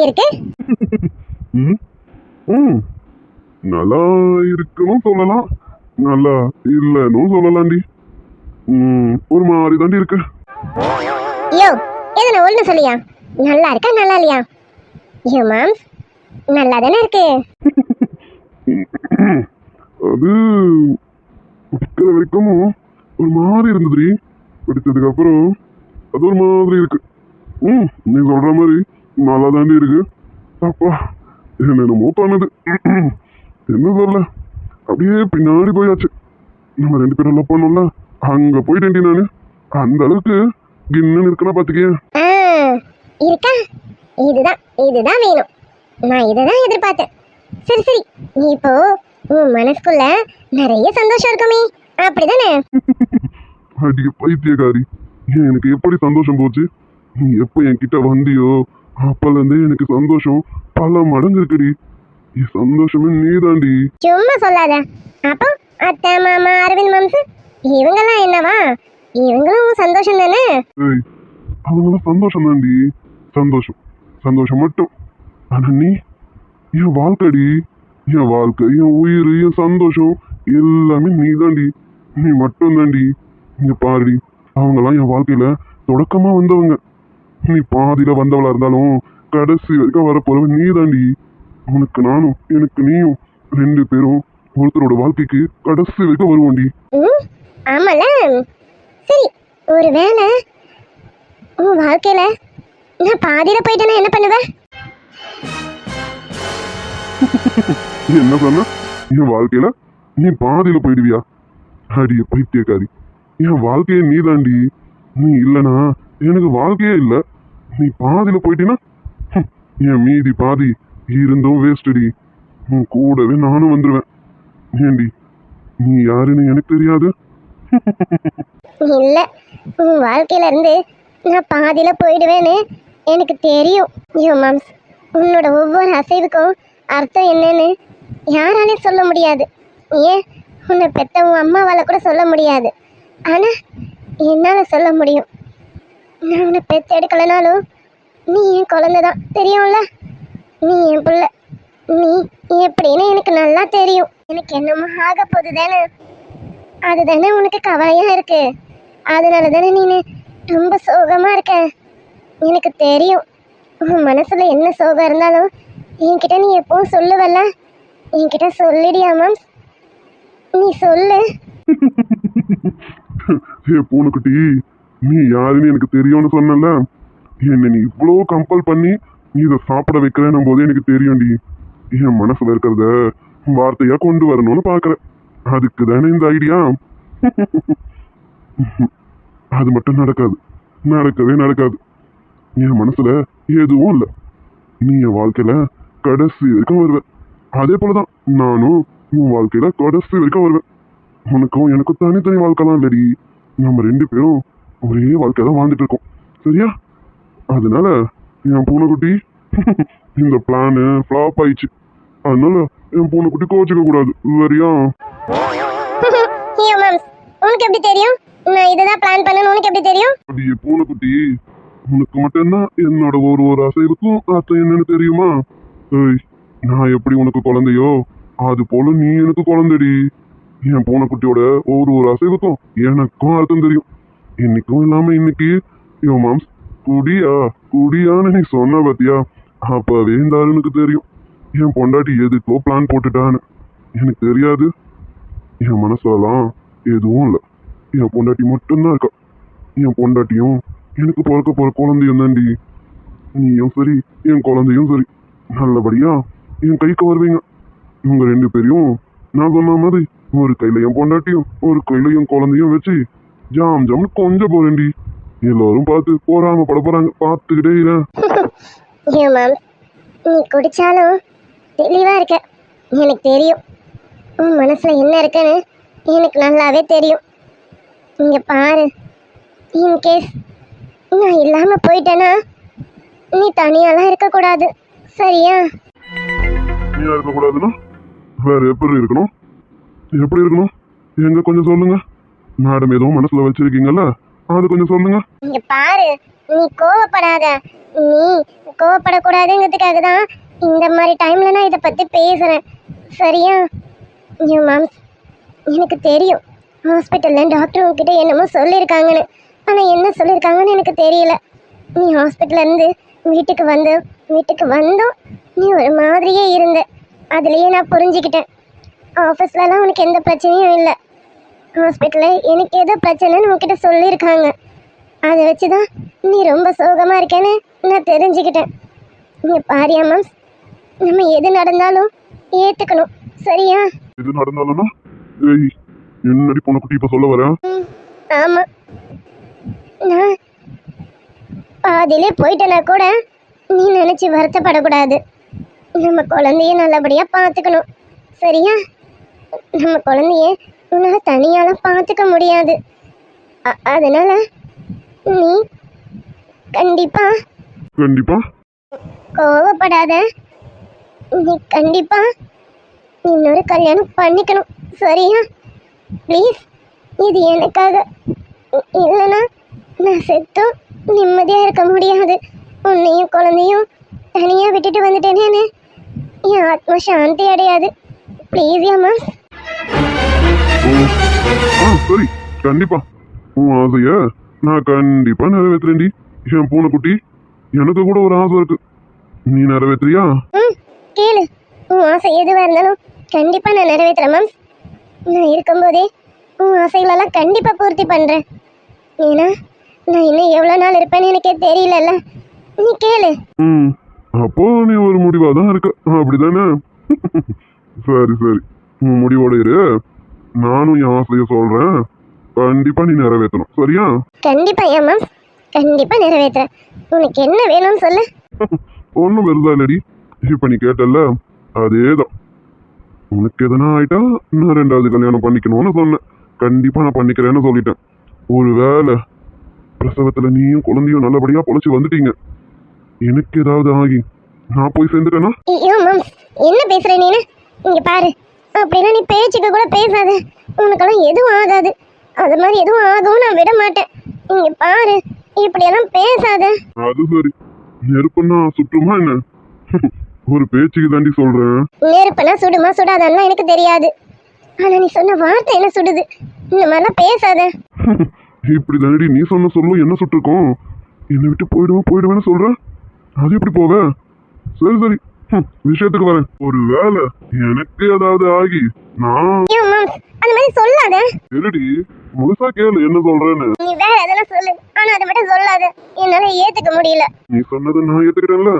எப்படி இருக்கு? நல்லா இருக்குன்னு சொல்லலாம். நல்லா இல்லைன்னு சொல்லலாம்டி ஒரு மாதிரி தாண்டி இருக்கு. யோ எதனா ஒன்று சொல்லியா? நல்லா இருக்கா நல்லா இல்லையா? யோ மாம்ஸ் நல்லா தானே இருக்கு. அது பிடிக்கிற வரைக்கும் ஒரு மாதிரி இருந்ததுடி. பிடிச்சதுக்கு அப்புறம் அது ஒரு மாதிரி இருக்கு. ம் நீ சொல்ற மாதிரி நல்லா தாண்டி இருக்கு. அப்பா என்னென்னமோ பண்ணுது. என்ன சொல்ல அப்படியே பின்னாடி போயாச்சு. நம்ம ரெண்டு பேரும் லவ் பண்ணோம்ல அங்க போயிட்டேன்டி நானு. அந்த அளவுக்கு கின்னு இருக்கனா பாத்துக்கேன் இருக்கா? இதுதான் இதுதான் வேணும். நான் இதை தான் எதிர்பார்த்தேன். சரி சரி நீ இப்போ உன் மனசுக்குள்ள நிறைய சந்தோஷம் இருக்குமே. அப்படிதானே? அடிய பைத்தியக்காரி. எனக்கு எப்படி சந்தோஷம் போச்சு? நீ எப்போ என்கிட்ட வந்தியோ? அப்பலேருந்தே எனக்கு சந்தோஷம் பல மடங்கு இருக்குடி என் சந்தோஷமே நீதாண்டி. சும்மா சொல்லாத. அப்போ அத்தை மாமா அரவிந்த் மாம்ஸ் இவங்கெல்லாம் என்னவா? இவங்களும் சந்தோஷம் தானே? ஏய் அவங்களாம் சந்தோஷம் தாண்டி சந்தோஷம். சந்தோஷம் மட்டும். ஆனா நீ என் வாழ்க்கைடி என் வாழ்க்கை என் உயிர் என் சந்தோஷம் எல்லாமே நீ தாண்டி நீ மட்டும் தாண்டி இங்க பாருடி அவங்கெல்லாம் என் வாழ்க்கையில தொடக்கமா வந்தவங்க. நீ பாதியில வந்தவளா இருந்தாலும் கடைசி வரைக்கும் வரப்போறவன் நீ தாண்டி உனக்கு நானும் எனக்கு நீயும் ரெண்டு பேரும் ஒருத்தரோட வாழ்க்கைக்கு கடைசி வரைக்கும் வருவோண்டி. ஆமால. சரி ஒருவேளை உன் வாழ்க்கையில நான் பாதியில போயிட்டேன்னா என்ன பண்ணுவேன் என்ன சொன்ன? என் வாழ்க்கையில நீ பாதியில போயிடுவியா? அடிய பைத்தியக்காரி. என் வாழ்க்கையே நீ தாண்டி நீ இல்லனா எனக்கு வாழ்க்கையே இல்லை. நீ பாதியில் போயிட்டீன்னா என் மீதி பாதி இருந்தும் வேஸ்டடி உன் கூடவே நானும் வந்துருவேன். ஏண்டி நீ யாருன்னு எனக்கு தெரியாது. இல்ல உன் வாழ்க்கையில இருந்து நான் பாதியில போயிடுவேன்னு எனக்கு தெரியும். யோ மாம்ஸ் உன்னோட ஒவ்வொரு அசைவுக்கும் அர்த்தம் என்னன்னு யாராலே சொல்ல முடியாது. ஏன்? உன்னை பெத்த உன் அம்மாவால் கூட சொல்ல முடியாது. ஆனால் என்னால் சொல்ல முடியும். நான் உன்னை பெத்து எடுக்கலனாலும் நீ என் குழந்தை தான் தெரியும்ல? நீ என் பிள்ள. நீ எப்படின்னு எனக்கு நல்லா தெரியும். எனக்கு என்னமோ ஆக போகுது தானே அதுதானே உனக்கு கவலையாக இருக்கு? அதனால தானே நீ ரொம்ப சோகமாக இருக்க? எனக்கு தெரியும். உன் மனசில் என்ன சோகம் இருந்தாலும் என்கிட்ட நீ எப்பவும் சொல்லுவல்ல? என்கிட்ட சொல்லிடியா மேம் நீ சொல்லு. ஏ பூனைக்குட்டி. நீ யாருன்னு எனக்கு தெரியும்னு சொன்னல என்ன நீ இவ்வளோ கம்பல் பண்ணி நீ இதை சாப்பிட வைக்கிறேன்னும் போது எனக்கு தெரியும்டி. என் மனசுல இருக்கிறத வார்த்தையா கொண்டு வரணும்னு பாக்குறேன். அதுக்கு தானே இந்த ஐடியா அது மட்டும் நடக்காது. நடக்கவே நடக்காது. என் மனசுல எதுவும் இல்லை. நீ என் வாழ்க்கையில கடைசி வரைக்கும் வருவேன் அதே போலதான் நானும் உன் வாழ்க்கையில கடைசி வரைக்கும் வருவேன். உனக்கும் எனக்கும் தனித்தனி வாழ்க்கைலாம் இல்லடி. நம்ம ரெண்டு பேரும் ஒரே வாழ்க்கை தான் வாழ்ந்துட்டு இருக்கோம். சரியா? அதனால என் பூனைக்குட்டி இந்த பிளானு ஃப்ளாப் ஆயிடுச்சு. அதனால என் பூனைக்குட்டி கோச்சிக்க கூடாது. சரியா? உனக்கு எப்படி தெரியும்? நான் இதை தான் பிளான் பண்ணணும் உனக்கு எப்படி தெரியும்? அப்படியே பூனைக்குட்டி உனக்கு மட்டும்தான் என்னோட ஒரு ஒரு அசைவுக்கும் அர்த்தம் என்னன்னு தெரியுமா? ஏய் நான் எப்படி உனக்கு குழந்தையோ அது போல நீ எனக்கு குழந்தைடி. என் பூனைக்குட்டியோட ஒரு ஒரு அசைவுக்கும் எனக்கும் அர்த்தம் தெரியும். இன்னைக்கும் இல்லாம இன்னைக்கு யோ மாம்ஸ் குடியா குடியான்னு நீ சொன்ன பாத்தியா? அப்பவே இந்த அருணுக்கு தெரியும். என் பொண்டாட்டி எதுக்கோ பிளான் போட்டுட்டான்னு. எனக்கு தெரியாது. என் மனசாலாம் எதுவும் இல்லை. என் பொண்டாட்டி மட்டும்தான் இருக்கா. என் பொண்டாட்டியும் எனக்கு பிறக்க போற குழந்தையும் தாண்டி. நீயும் சரி என் குழந்தையும் சரி. நல்லபடியா என் கைக்கு வருவீங்க. இவங்க ரெண்டு பேரையும் நான் சொன்ன மாதிரி ஒரு கையில என் பொண்டாட்டியும் ஒரு கையில என் குழந்தையும் வச்சு ஜாம் ஜாம்னு கொஞ்சம் போறேன்டி. எல்லாரும் பார்த்து போறாம பட போறாங்க பார்த்துக்கிட்டே இரு. ஐயோ மேம் நீ குடிச்சாலும் தெளிவா இருக்க. எனக்கு தெரியும். உன் மனசுல என்ன இருக்குன்னு எனக்கு நல்லாவே தெரியும். இங்க பாரு. இன்கேஸ் நான் இல்லாம போயிட்டேன்னா நீ தனியாலாம் இருக்கக்கூடாது. சரியா? நீயா இருக்கக்கூடாதுன்னா வேற எப்படி இருக்கணும்? எப்படி இருக்கணும்? எங்க கொஞ்சம் சொல்லுங்க. மேடம் ஏதோ மனசுல வச்சிருக்கீங்கல்ல? அது கொஞ்சம் சொல்லுங்க. இங்க பாரு நீ கோவப்படாத. நீ கோவப்படக்கூடாதுங்கிறதுக்காக தான் இந்த மாதிரி டைம்ல நான் இதை பத்தி பேசுறேன். சரியா? ஐயோ மேம் எனக்கு தெரியும். ஹாஸ்பிட்டல்ல டாக்டர் உங்ககிட்ட என்னமோ சொல்லியிருக்காங்கன்னு ஆனா என்ன சொல்லியிருக்காங்கன்னு எனக்கு தெரியல. நீ ஹாஸ்பிட்டல்ல இருந்து வீட்டுக்கு வந்து வீட்டுக்கு வந்தோம். நீ ஒரு மாதிரியே இருந்த. அதுலயே நான் புரிஞ்சுக்கிட்டேன். ஆஃபீஸ்லலாம் உனக்கு எந்த பிரச்சனையும் இல்லை. ஹாஸ்பிட்டலில் எனக்கு ஏதோ பிரச்சனைன்னு உன்கிட்ட சொல்லியிருக்காங்க. அதை வச்சு தான் நீ ரொம்ப சோகமாக இருக்கேன்னு நான் தெரிஞ்சுக்கிட்டேன். இங்கே பாரியா மேம் நம்ம எது நடந்தாலும் ஏற்றுக்கணும் சரியா? இது நடந்தாலும்னா ஏய் என்னடி பொண்ணு குட்டி இப்ப சொல்ல வரேன் ஆமாம் நான் பாதியிலே போயிட்டேனா கூட நீ நினச்சி வருத்தப்படக்கூடாது. நம்ம குழந்தைய நல்லபடியாக பார்த்துக்கணும். சரியா? நம்ம குழந்தைய உன்னால் தனியாலாம் பார்த்துக்க முடியாது. அதனால நீ கண்டிப்பாக கண்டிப்பா? கோவப்படாத. நீ கண்டிப்பா இன்னொரு கல்யாணம் பண்ணிக்கணும். சரியா? ப்ளீஸ் இது எனக்காக. இ- இல்லைன்னா நான் செத்தும் நிம்மதியாக இருக்க முடியாது. உன்னையும் குழந்தையும் தனியாக விட்டுட்டு வந்துட்டேனேன்னு. என் ஆத்மா சாந்தி அடையாது. ப்ளீஸ் ஏம்மா ஓ ஆ சரி. கண்டிப்பா. உன் ஆசைய நான் கண்டிப்பா நிறைவேற்றுறேன்டி. என் பூனைக்குட்டி எனக்கு கூட ஒரு ஆசை இருக்கு. நீ நிறைவேற்றுறியா? ம் கேளு. உன் ஆசை எதுவாக இருந்தாலும் கண்டிப்பாக நான் நிறைவேற்றுறேன் மேம். நான் இருக்கும்போதே உன் ஆசைகளெல்லாம் கண்டிப்பாக பூர்த்தி பண்ணுறேன் ஏன்னா நான் இன்னும் எவ்வளோ நாள் இருப்பேன்னு எனக்கே தெரியலல்ல. நீ கேளு. ம் அப்போ நீ ஒரு முடிவா தான் இருக்க. அப்படிதானே? சரி சரி. உன் முடிவோட இரு. நானும் என் ஆசைய சொல்றேன். கண்டிப்பா நீ நிறைவேற்றணும். சரியா? கண்டிப்பாக ஏன் மேம் கண்டிப்பாக நிறைவேற்றுறேன். உனக்கு என்ன வேணும்னு சொல்லு. ஒன்றும் பெருசா இல்லடி. இப்போ நீ கேட்டல்ல அதேதான். உனக்கு எதனா ஆயிட்டா நான் ரெண்டாவது கல்யாணம் பண்ணிக்கணும்னு சொன்னேன். கண்டிப்பா நான் பண்ணிக்கிறேன்னு சொல்லிட்டேன். ஒரு வேளை பிரசவத்துல நீயும் குழந்தையும் நல்லபடியா பொழைச்சு வந்துட்டீங்க. எனக்கு ஏதாவது ஆகி நான் போய் சேர்ந்துட்டேனா? என்ன பேசுற நீனு? இங்க பாரு. அப்படின்னா நீ பேச்சுக்கு கூட பேசாத. உனக்கெல்லாம் எதுவும் ஆகாது. அது மாதிரி எதுவும் ஆகவும் நான் விட மாட்டேன். இங்க பாரு இப்படியெல்லாம் பேசாத. அது சரி. நெருப்புன்னா சுற்றுமா என்ன? ஒரு பேச்சுக்கு தாண்டி சொல்றேன் நெருப்புனா சுடுமா சுடாதான்லாம் எனக்கு தெரியாது. ஆனா நீ சொன்ன வார்த்தை என்ன சுடுது? இந்த மாதிரிலாம் பேசாத. இப்படி தானடி நீ சொன்ன சொல்லும் என்ன சுட்டிருக்கோம்? என்னை விட்டு போயிடுவேன் போயிடுவேன்னு சொல்ற? அது எப்படி போவ சரி சரி. விஷயத்துக்கு வரேன். ஒரு வேலை எனக்கு ஏதாவது ஆகி நான் அந்த மாதிரி சொல்லாத. சரிடி முழுசா கேளு என்ன சொல்றேன்னு. நீ வேற எதனா சொல்லு. ஆனா அதை மட்டும் சொல்லாத. என்னால ஏத்துக்க முடியல. நீ சொன்னதை நான் ஏத்துக்கிறேன்ல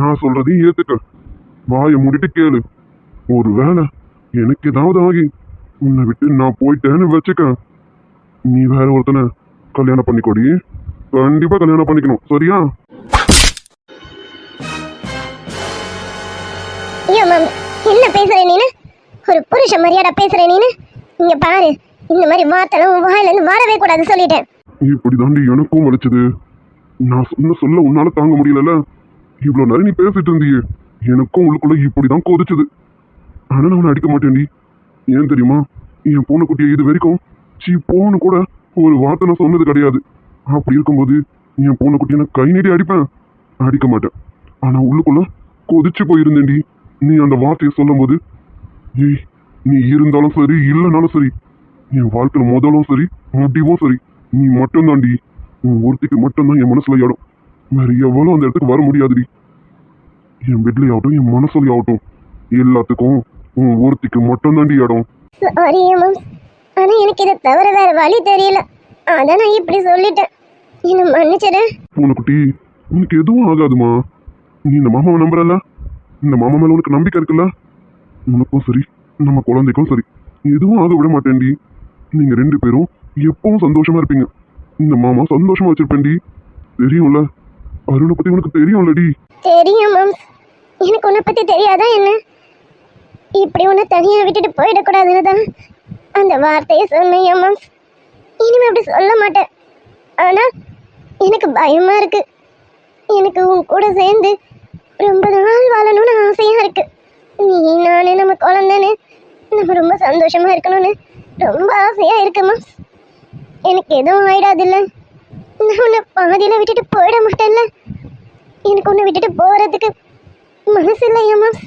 நான் சொல்றதையும் ஏத்துக்க. வாயை மூடிட்டு கேளு. ஒரு வேலை எனக்கு ஏதாவது ஆகி உன்னை விட்டு நான் போயிட்டேன்னு வச்சுக்க. நீ வேற ஒருத்தனை கல்யாணம் பண்ணிக்கோடி. கண்டிப்பா கல்யாணம் பண்ணிக்கணும். சரியா? ஐயோ மேம் என்ன பேசுற நீனு? ஒரு புருஷ மரியாதை பேசுற நீனு? இங்க பாரு இந்த மாதிரி வார்த்தைலாம் உன் வாயிலேருந்து வரவே கூடாது சொல்லிட்டேன். இப்படி தாண்டி எனக்கும் வலிச்சது. நான் சொன்ன சொல்ல உன்னால தாங்க முடியலல்ல? இவ்வளோ நேரம் நீ பேசிட்டு இருந்தியே. எனக்கும் உள்ளுக்குள்ள இப்படிதான் கொதிச்சது. ஆனால் நான் உன்னை அடிக்க மாட்டேன்டி. ஏன் தெரியுமா? என் பூனைக்குட்டியை இது வரைக்கும் சீ போன்னு கூட ஒரு வார்த்தை நான் சொன்னது கிடையாது. அப்படி இருக்கும்போது என் பூனைக்குட்டியை நான் கை நீட்டி அடிப்பேன். அடிக்க மாட்டேன். ஆனால் உள்ளுக்குள்ள கொதிச்சு போயிருந்தேன்டி. நீ அந்த வார்த்தையை சொல்லும்போது ஏய் நீ இருந்தாலும் சரி இல்லைனாலும் சரி என் வாழ்க்கையில முதலும் சரி முடிவும் சரி நீ மட்டும்தான்டி. உன் ஒருத்திக்கு மட்டும்தான் என் மனசுல இடம். வேற எவ்வளவு அந்த இடத்துக்கு வர முடியாதுடி. என் பெட்லயாகட்டும் என் மனசுலயாகட்டும் எல்லாத்துக்கும் உன் ஒருத்திக்கு மட்டும்தான்டி இடம். சாரி மேம் ஆனா எனக்கு இதை தவிர வேற வழி தெரியல. அதான் நான் இப்படி சொல்லிட்டேன். என்ன மன்னிச்சிடு. பூனைக்குட்டி உனக்கு எதுவும் ஆகாதுமா? நீ இந்த மாமாவை நம்புறல இந்த மாமா மேல உனக்கு நம்பிக்கை இருக்குல்ல? உனக்கும் சரி நம்ம குழந்தைக்கும் சரி. எதுவும் ஆக விட மாட்டேன்டி. நீங்க ரெண்டு பேரும் எப்பவும் சந்தோஷமா இருப்பீங்க. இந்த மாமா சந்தோஷமா வச்சிருப்பேன்டி. தெரியும்ல? அருணை பத்தி உனக்கு தெரியும்லடி. தெரியும் மேம். எனக்கு உன்னை பத்தி தெரியாதா என்ன? இப்படி உன்னை தனியா விட்டுட்டு போயிடக்கூடாதுன்னு தான் அந்த வார்த்தையை சொன்னேன் மேம். இனிமே அப்படி சொல்ல மாட்டேன். ஆனா எனக்கு பயமா இருக்கு. எனக்கு உன் கூட சேர்ந்து ரொம்ப நாள் வாழணும்னு ஆசையாக இருக்கு. நீ நானு நம்ம குழந்தைன்னு நம்ம ரொம்ப சந்தோஷமாக இருக்கணும்னு ரொம்ப ஆசையாக இருக்குமா எனக்கு எதுவும் ஆயிடாதுல்ல. நான் உன்னை பாதியில் விட்டுட்டு போயிட மாட்டேன்ல. எனக்கு உன்னை விட்டுட்டு போகிறதுக்கு மனசு இல்லையா மாம்ஸ்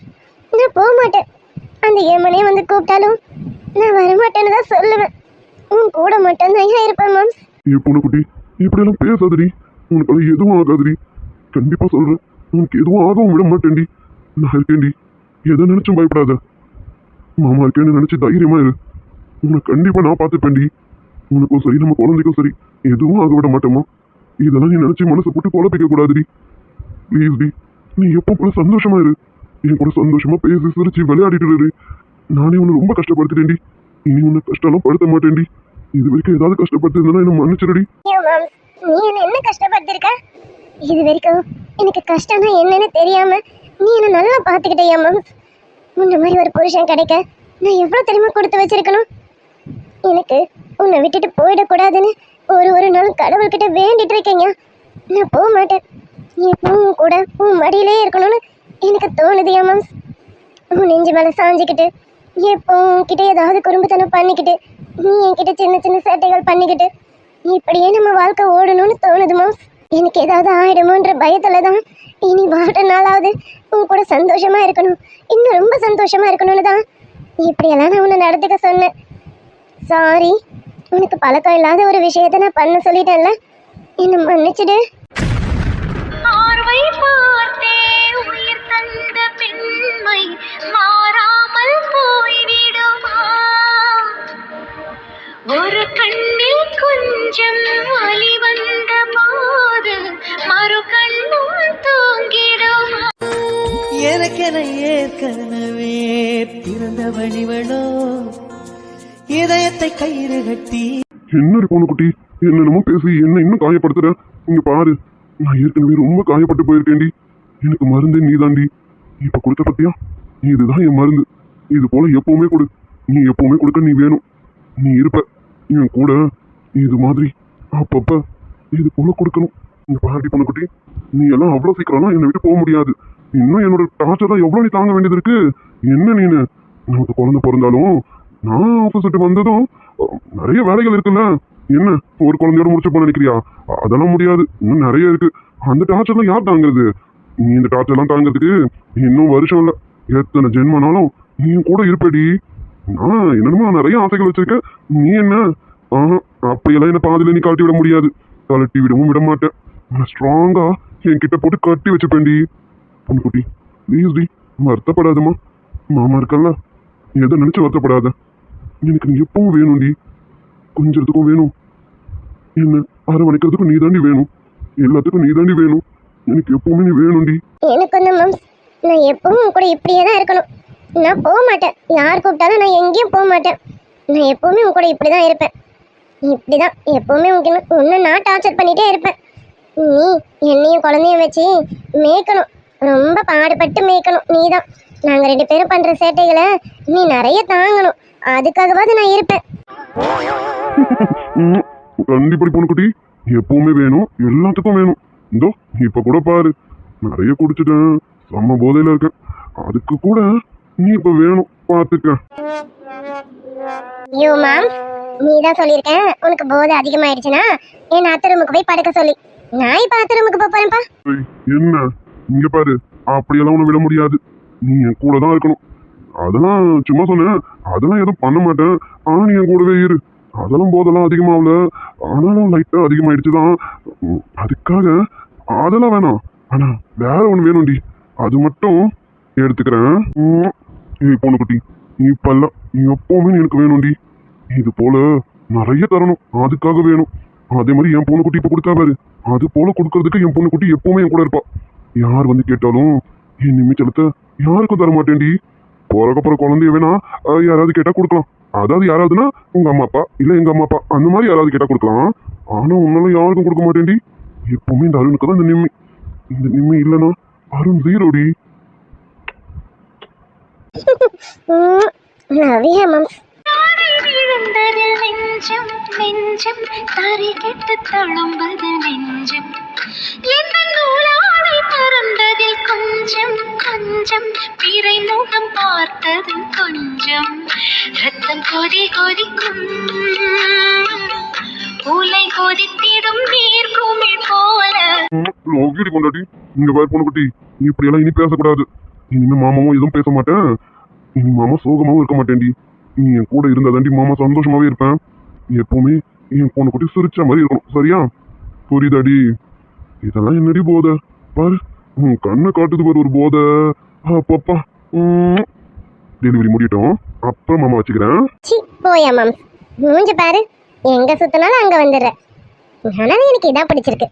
நான் போக மாட்டேன். அந்த ஏமனே வந்து கூப்பிட்டாலும் நான் வரமாட்டேன்னு தான் சொல்லுவேன். உன் கூட மட்டும் தான் இருப்பேன் மாம்ஸ் பொண்ணு குட்டி இப்படியெல்லாம் பேசாதடி. உனக்கு அது எதுவும் ஆகாதடி. கண்டிப்பாக சொல்கிறேன் உனக்கு எதுவும் ஆகவும் விட மாட்டேன்டி. நான் இருக்கேன்டி. எதை நினைச்சும் பயப்படாத. மாமா இருக்கேன்னு நினைச்சு தைரியமா இரு. உன்னை கண்டிப்பா நான் பார்த்துப்பேன்டி. உனக்கும் சரி நம்ம குழந்தைக்கும் சரி எதுவும் ஆக விட மாட்டோமா இதெல்லாம் நீ நினைச்சு மனசை போட்டு குழப்பிக்க கூடாதுடி. ப்ளீஸ் டி நீ எப்போ கூட சந்தோஷமா இரு. என் கூட சந்தோஷமா பேசி சிரிச்சு விளையாடிட்டு இரு. நானே உன்னை ரொம்ப கஷ்டப்படுத்திட்டேன்டி. இனி உன்னை கஷ்டம்லாம் படுத்த மாட்டேன்டி. இது வரைக்கும் ஏதாவது கஷ்டப்படுத்திருந்தா என்ன மன்னிச்சிருடி நீ என்ன கஷ்டப்படுத்திருக்க? இது வரைக்கும் எனக்கு கஷ்டம்னா என்னன்னு தெரியாம நீ என்ன நல்லா பார்த்துக்கிட்டயா மேம்? உன்ன மாதிரி ஒரு புருஷன் கிடைக்க நான் எவ்வளோ தெரியுமா கொடுத்து வச்சிருக்கணும்? எனக்கு உன்னை விட்டுட்டு போயிடக்கூடாதுன்னு ஒரு ஒரு நாள் கடவுள்கிட்ட வேண்டிட்டு இருக்கேங்க. நான் போக மாட்டேன். நீ எப்பவும் கூட உன் மடியிலே இருக்கணும்னு எனக்கு தோணுதுயா மேம்? உன் நெஞ்சு மேலே சாஞ்சிக்கிட்டு எப்போ உன்கிட்ட ஏதாவது குறும்புத்தனம் பண்ணிக்கிட்டு நீ என்கிட்ட சின்ன சின்ன சேட்டைகள் பண்ணிக்கிட்டு இப்படியே நம்ம வாழ்க்கை ஓடணும்னு தோணுது மாம்ஸ் எனக்கு ஏதாவது ஆயிடுமோன்ற பயத்துல தான் இனி வாட்ட நாளாவது உன் கூட சந்தோஷமா இருக்கணும். இன்னும் ரொம்ப சந்தோஷமா இருக்கணும்னு தான் இப்படியெல்லாம் நான் உன்னை நடந்துக்க சொன்னேன். சாரி உனக்கு பழக்கம் இல்லாத ஒரு விஷயத்த நான் பண்ண சொல்லிட்டேன்ல. என்னை மன்னிச்சிடு. என்னடி என்னென்னமோ பேசி என்ன இன்னும் காயப்படுத்துற. இங்க பாரு நான் ஏற்கனவே ரொம்ப காயப்பட்டு போயிருக்கேன்டி. எனக்கு மருந்து நீதாண்டி. இப்ப கொடுத்த பத்தியா? இதுதான் என் மருந்து. இது போல எப்பவுமே கொடு. நீ எப்பவுமே கொடுக்க நீ வேணும். நீ இருப்ப. என் கூட இது மாதிரி அப்பப்ப இது போல கொடுக்கணும். இந்த பாட்டி பொண்ணுக்குட்டி. நீ எல்லாம் அவ்வளோ சீக்கிரம்லாம் என்னை விட்டு போக முடியாது. இன்னும் என்னோட டார்ச்சர் எவ்வளோ நீ தாங்க வேண்டியது இருக்கு? என்ன நீனு? நமக்கு குழந்தை பிறந்தாலும் நான் ஆஃபீஸ் விட்டு வந்ததும் நிறைய வேலைகள் இருக்குல்ல? என்ன ஒரு குழந்தையோட முடிச்சு போன நினைக்கிறியா அதெல்லாம் முடியாது. இன்னும் நிறைய இருக்கு. அந்த டார்ச்சர்லாம் யார் தாங்குறது? நீ இந்த டார்ச்சர்லாம் தாங்கிறதுக்கு இன்னும் வருஷம் இல்லை. எத்தனை ஜென்மனாலும் நீயும் கூட இருப்படி. நான் என்னென்னமோ நிறைய ஆசைகள் வச்சிருக்கேன். நீ என்ன? ஆஹா அப்படியெல்லாம் என்ன பாதியில நீ கழட்டி விட முடியாது. கழட்டி விடவும் விட மாட்டேன். நான் ஸ்ட்ராங்கா என்கிட்ட போட்டு கட்டி வச்சுப்பேன்டி. பொண்ணுக்குட்டி ப்ளீஸ் டி வருத்தப்படாதம்மா. மாமா இருக்கல்ல. எதை நினைச்சு வருத்தப்படாத. எனக்கு நீ எப்பவும் வேணும்டி. கொஞ்சத்துக்கும் வேணும். என்ன அரவணைக்கிறதுக்கும் நீ தாண்டி வேணும். எல்லாத்துக்கும் நீ தாண்டி வேணும். எனக்கு எப்பவுமே நீ வேணும்டி. எனக்கு வந்து மம்ஸ் நான் எப்பவும் உன் கூட இப்படியே தான் இருக்கணும். நான் போக மாட்டேன். யார் கூப்பிட்டாலும் நான் எங்கேயும் போக மாட்டேன். நான் எப்பவுமே உன் கூட இப்படி தான் இருப்பேன். இப்படி தான் எப்பவுமே உங்களுக்கு ஒன்று நான் டார்ச்சர் பண்ணிகிட்டே இருப்பேன். நீ என்னையும் குழந்தையும் வச்சு மேய்க்கணும். ரொம்ப பாடுபட்டு மேய்க்கணும். நீ தான் நாங்கள் ரெண்டு பேரும் பண்ணுற சேட்டைகளை நீ நிறைய தாங்கணும். அதுக்காகவாது நான் இருப்பேன். கண்டிப்படி பொண்ணுக்குட்டி. எப்பவுமே வேணும். எல்லாத்துக்கும் வேணும். இந்தோ இப்ப கூட பாரு. நிறைய குடிச்சிட்டேன். செம்ம போதையில இருக்கேன். அதுக்கு கூட நீ இப்ப வேணும். பார்த்துக்க யோ மேம் நீ தான் சொல்லியிருக்கேன். உனக்கு போதை அதிகமாயிடுச்சுன்னா என் அத்தை ரூமுக்கு போய் படுக்க சொல்லி. நான் இப்போ அத்தை ரூமுக்கு ஏய், என்ன? இங்க பாரு. அப்படியெல்லாம் உன்னை விட முடியாது. நீ என் கூட தான் இருக்கணும். அதெல்லாம் சும்மா சொன்னேன். அதெல்லாம் எதுவும் பண்ண மாட்டேன். ஆனால் நீ என் கூடவே இரு. அதெல்லாம் போதெல்லாம் அதிகமாகல. ஆனாலும் லைட்டாக அதிகமாயிடுச்சு தான் அதுக்காக அதெல்லாம் வேணாம். ஆனால் வேற ஒன்று வேணும்டி. அது மட்டும் எடுத்துக்கிறேன். உம், ஏய் பொண்ணுக்குட்டி இப்பெல்லாம் நீ எப்போவுமே நீ எனக்கு வேணும்டி. இது போல் நிறைய தரணும். அதுக்காக வேணும். அதே மாதிரி என் பொண்ணுக்குட்டி இப்போ கொடுத்தா பாரு. அது போல் கொடுக்கறதுக்கு என் பொண்ணுக்குட்டி எப்போவுமே என் கூட இருப்பா. யார் வந்து கேட்டாலும் என் நிமிச்சலத்தை யாருக்கும் தர மாட்டேன்டி பிறக்கப்புற குழந்தைய வேணா யாராவது கேட்டா கொடுக்கலாம். அதாவது யாராவதுன்னா உங்க அம்மா அப்பா இல்ல எங்க அம்மா அப்பா அந்த மாதிரி யாராவது கேட்டா கொடுக்கலாம். ஆனா உன்னால யாருக்கும் கொடுக்க மாட்டேன்டி. எப்பவுமே இந்த அருணுக்கு தான் இந்த நிம்மி. இந்த நிம்மி இல்லைன்னா அருண் ஜீரோடி. நெஞ்சம் நெஞ்சம். தரை கெட்டு தழும்பது நெஞ்சம். என்ன நூலாடை துறந்ததில் கொஞ்சம் கொஞ்சம் பிறை முகம் பார்த்தது கொஞ்சம். ரத்தம் கொதி கொதிக்கும். உலை கொதித்திடும் நீர் குமிழ் போல. லோகிடி கொண்டாடி இங்க பாரு பொண்ணுக்குட்டி. நீ இப்படி எல்லாம் இனி பேசக்கூடாது. இனிமே மாமாவும் எதுவும் பேச மாட்டேன். இனி மாமா சோகமாவும் இருக்க மாட்டேன்டி. நீ என் கூட இருந்தாதாண்டி மாமா சந்தோஷமாவே இருப்பேன். எப்பவுமே என் பொண்ணுக்குட்டி சிரிச்ச மாதிரி இருக்கணும். சரியா? புரியுதாடி? இதெல்லாம் என்னடி போதை? பாரு உன் கண்ணை காட்டுது பாரு ஒரு போதை. அப்பப்பா டெலிவரி முடியட்டும். அப்புறம் மாமா வச்சுக்கிறேன். சி போயா மாம்ஸ் மூஞ்சி பாரு. எங்க சுத்தினாலும் அங்க வந்துடுற. ஆனாலும் எனக்கு இதான் பிடிச்சிருக்கு.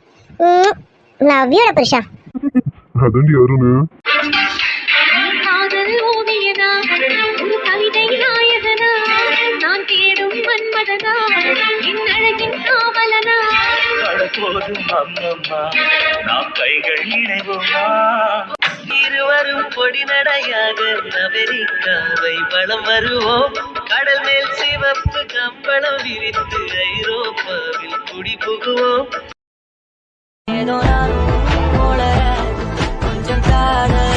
லவ் யூட புருஷா. அதாண்டி அருண். கவிதை நாயகனா? நான் தேடும் மன்மதனா? என் அழகின் காவலனா போதும் அம்மம்மா நாம் கைகள் இணைவோமா? இருவரும் பொடி நடையாக அமெரிக்காவை வளம் வருவோம். கடல் மேல் சிவப்பு கம்பளம் விரித்து ஐரோப்பாவில் குடி புகுவோம். ஏதோ நான் கொஞ்சம் காதல்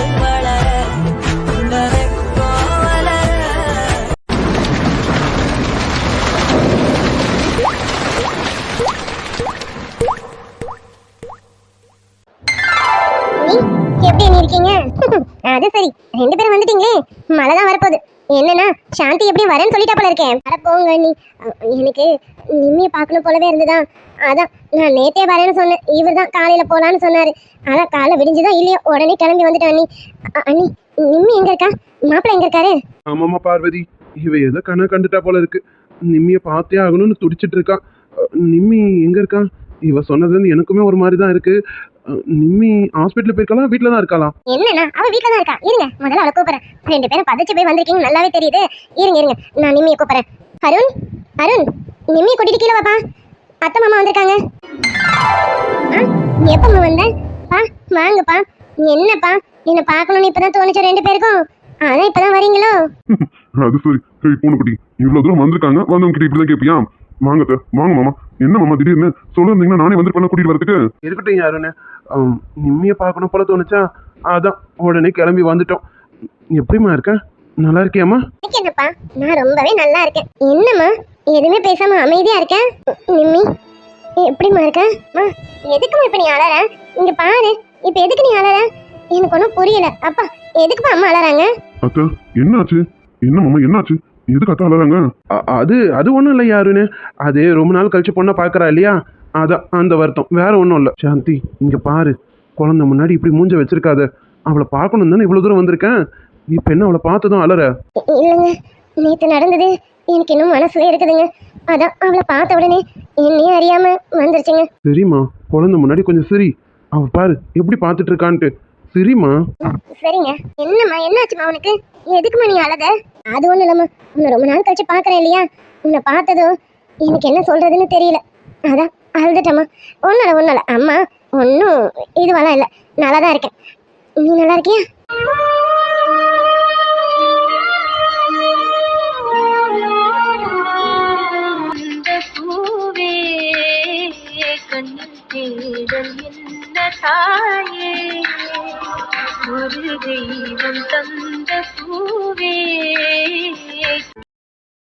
எப்படி நீ இருக்கீங்க? அது சரி. ரெண்டு பேரும் வந்துட்டீங்களே. மழை தான் வரப்போகுது. என்னன்னா சாந்தி எப்படி வரேன்னு சொல்லிட்டா போல இருக்கேன் வர நீ. எனக்கு நிம்மியை பார்க்கணும் போலவே இருந்துதான். அதான் நான் நேத்தே வரேன்னு சொன்னேன். இவர் தான் காலையில போலான்னு சொன்னார். அதான் காலைல விடிஞ்சுதான் இல்லையோ. உடனே கிளம்பி வந்துட்டேன் அண்ணி. அண்ணி நிம்மி எங்க இருக்கா? மாப்பிள்ளை எங்க இருக்காரு? ஆமாம்மா பார்வதி. இவ ஏதோ கண்ணை கண்டுட்டா போல இருக்கு. நிம்மிய பார்த்தே ஆகணும்னு துடிச்சிட்டு இருக்கா. நிம்மி எங்க இருக்கா? இவ சொன்னதுலேருந்து எனக்குமே ஒரு மாதிரி தான் இருக்கு. நிம்மி ஹாஸ்பிட்டல் போயிருக்கலாம் வீட்டில் தான் இருக்கலாம் என்னண்ணா? அவ வீட்ல தான் இருக்கா? இருங்க. முதல்ல அவளை கூப்பிடுறேன். ரெண்டு பேரும் பதச்சு போய் வந்திருக்கீங்க. நல்லாவே தெரியுது. இருங்க இருங்க. நான் நிம்மியை கூப்பிடுறேன். அருண்? அருண்? நிம்மியை கூட்டிட்டு கீழே வாப்பா. அத்தை மாமா வந்திருக்காங்க. ஆ, எப்பம்மா வந்த? பா வாங்கப்பா. என்னப்பா? என்ன பார்க்கணும்னு இப்பதான் தோணுச்சு ரெண்டு பேருக்கும்? அதான் இப்பதான் வரீங்களோ? அது சரி. சரி பூனைக்குட்டி இவ்வளவு தூரம் வந்திருக்காங்க. வந்தவங்க கிட்ட இப்படிதான் கேட்பியா வாங்க அத்தை, வாங்க மாமா. என்ன மாமா திடீர்னு சொல்லிருந்தீங்கன்னா நானே வந்து பண்ண கூட்டிட்டு வரதுக்கு இருக்கட்டும் யாருன்னு நிம்மியை பார்க்கணும் போல தோணுச்சா? அதான் உடனே கிளம்பி வந்துட்டோம். எப்படிம்மா இருக்க? நல்லா இருக்கியாம்மா? எனக்கு என்னப்பா நான் ரொம்பவே நல்லா இருக்கேன். என்னம்மா? எதுவுமே பேசாம அமைதியா இருக்கேன் நிம்மி எப்படிம்மா இருக்க? அம்மா, எதுக்கும்மா இப்ப நீ அழற இங்க பாரு. இப்ப எதுக்கு நீ அழற எனக்கு ஒன்றும் புரியல. அப்பா எதுக்குப்பா அம்மா அழறாங்க அத்தை என்னாச்சு? என்ன மாமா என்னாச்சு? எதுக்கு அத்தை அழறாங்க அ- அது அது ஒன்றும் இல்லை யாருன்னு அது ரொம்ப நாள் கழிச்சு பொண்ணை பார்க்கறா இல்லையா? அதான் அந்த வருத்தம். வேற ஒன்றும் இல்லை. சாந்தி இங்கே பாரு. குழந்தை முன்னாடி இப்படி மூஞ்ச வச்சிருக்காத. அவளை பார்க்கணும் தானே இவ்வளோ தூரம் வந்திருக்கேன்? இப்போ என்ன அவளை பார்த்ததும் அலற. இல்லைங்க. நேத்து நடந்தது. எனக்கு இன்னும் மனசுல இருக்குதுங்க. அதான் அவளை பார்த்த உடனே என்னையும் அறியாம வந்துருச்சுங்க. சரிம்மா. குழந்தை முன்னாடி கொஞ்சம் சரி. அவ பாரு எப்படி பார்த்துட்டு இருக்கான்ட்டு. சரிம்மா. சரிங்க. என்னம்மா என்னாச்சும்மா உனக்கு எதுக்கும்மா நீ அழத அது ஒண்ணும் இல்லம்மா உன்னை ரொம்ப நாள் கழிச்சு பாக்குறேன் இல்லையா? உன்னை பார்த்ததும் எனக்கு என்ன சொல்றதுன்னு தெரியல. அதான் அழுதுட்டம்மா. ஒன்னும் இல்லை ஒன்றும் இல்லை அம்மா ஒன்றும் இதுவெல்லாம் இல்லை. நல்லா தான் இருக்கேன். நீ நல்லா இருக்கியா? கண்ணில் தேடல் என்ன தாயே? ஒரு தெய்வம் தந்த பூவே.